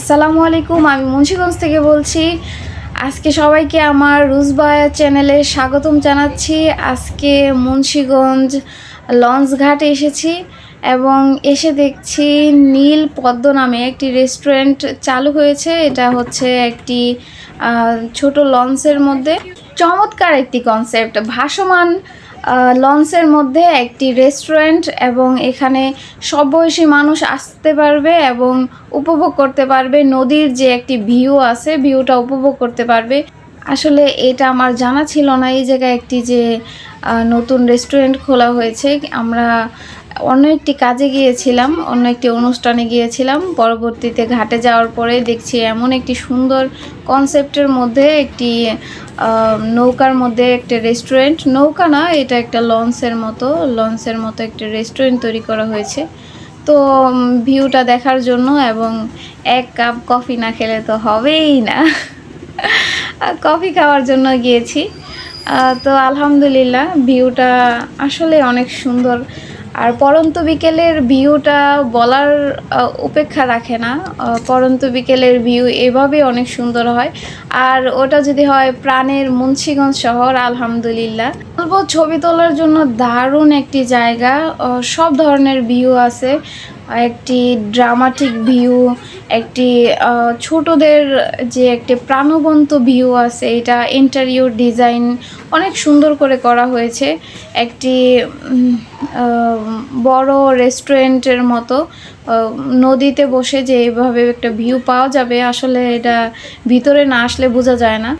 আসসালামু আলাইকুম, আমি মুন্সিগঞ্জ থেকে বলছি। আজকে সবাইকে আমার রুজবায়া চ্যানেলে স্বাগতম জানাচ্ছি। আজকে মুন্সিগঞ্জ লঞ্চ ঘাটে এসেছি এবং এসে দেখছি নীল পদ্ম নামে একটি রেস্টুরেন্ট চালু হয়েছে। এটা হচ্ছে একটি ছোট লঞ্চের মধ্যে। চমৎকার একটি কনসেপ্ট ভাসমান লঞ্চের মধ্যে একটি রেস্টুরেন্ট এবং এখানে সব বয়সী মানুষ আসতে পারবে এবং উপভোগ করতে পারবে। নদীর যে একটি ভিউ আছে ভিউটা উপভোগ করতে পারবে। আসলে এটা আমার জানা ছিল না এই জায়গায় একটি যে নতুন রেস্টুরেন্ট খোলা হয়েছে। আমরা অন্য একটি কাজে গিয়েছিলাম, অন্য একটি অনুষ্ঠানে গিয়েছিলাম। পরবর্তীতে ঘাটে যাওয়ার পরে দেখছি এমন একটি সুন্দর কনসেপ্টের মধ্যে একটি নৌকার মধ্যে একটা রেস্টুরেন্ট নৌকা না, এটা একটা লঞ্চের মতো লঞ্চের মতো একটা রেস্টুরেন্ট তৈরি করা হয়েছে। তো ভিউটা দেখার জন্য এবং এক কাপ কফি না খেলে তো হবেই না। কফি খাওয়ার জন্য গিয়েছি। তো আলহামদুলিল্লাহ, ভিউটা আসলে অনেক সুন্দর। আর পরন্ত বিকেলের ভিউটা বলার উপেক্ষা রাখে না। পরন্ত বিকেলের ভিউ এভাবে অনেক সুন্দর হয়। আর ওটা যদি হয় প্রাণের মুন্সিগঞ্জ শহর, আলহামদুলিল্লাহ। বলব ছবি তোলার জন্য দারুণ একটি জায়গা। সব ধরনের ভিউ আছে। একটি ড্রামাটিক ভিউ একটি ছোটদের যে একটি প্রাণবন্ত ভিউ আছে, এটা ইন্টারিয়র ডিজাইন অনেক সুন্দর করে করা হয়েছে। একটি বড় রেস্টুরেন্টের মতো নদীতে বসে যে এইভাবে একটা ভিউ পাওয়া যাবে, আসলে এটা ভিতরে না আসলে বোঝা যায় না।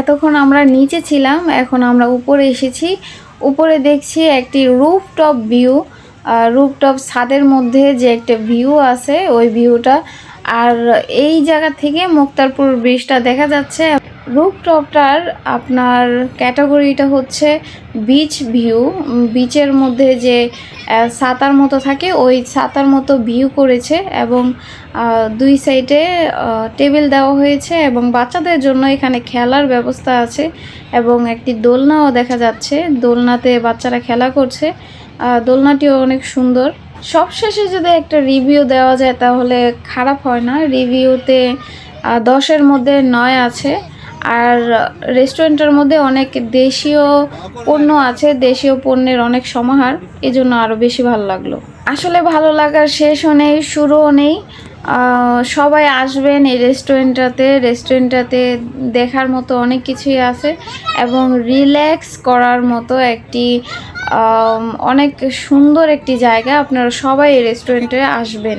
এতক্ষণ আমরা নিচে ছিলাম, এখন আমরা উপরে এসেছি। উপরে দেখছি একটি রুফটপ ভিউ রুফটপ ছাদের মধ্যে যে একটা ভিউ আছে, ওই ভিউটা। আর এই জায়গা থেকে মুক্তারপুর ব্রিজটা দেখা যাচ্ছে। রুফটপটার আপনার ক্যাটাগরিটা হচ্ছে বিচ ভিউ বিচের মধ্যে যে ছাতার মতো থাকে, ওই ছাতার মতো ভিউ করেছে এবং দুই সাইডে টেবিল দেওয়া হয়েছে এবং বাচ্চাদের জন্য এখানে খেলার ব্যবস্থা আছে এবং একটি দোলনাও দেখা যাচ্ছে। দোলনাতে বাচ্চারা খেলা করছে। দোলনাটিও অনেক সুন্দর। সবশেষে যদি একটা রিভিউ দেওয়া যায় তাহলে খারাপ হয় না। রিভিউতে দশের মধ্যে নয় আছে। আর রেস্টুরেন্টের মধ্যে অনেক দেশীয় পণ্য আছে, দেশীয় পণ্যের অনেক সমাহার। এই জন্য আরও বেশি ভালো লাগল। আসলে ভালো লাগার শেষও নেই, শুরুও নেই। সবাই আসবেন এই রেস্টুরেন্টটাতে রেস্টুরেন্টটাতে দেখার মতো অনেক কিছুই আছে এবং রিল্যাক্স করার মতো একটি অনেক সুন্দর একটি জায়গা। আপনারা সবাই এই রেস্টুরেন্টে আসবেন।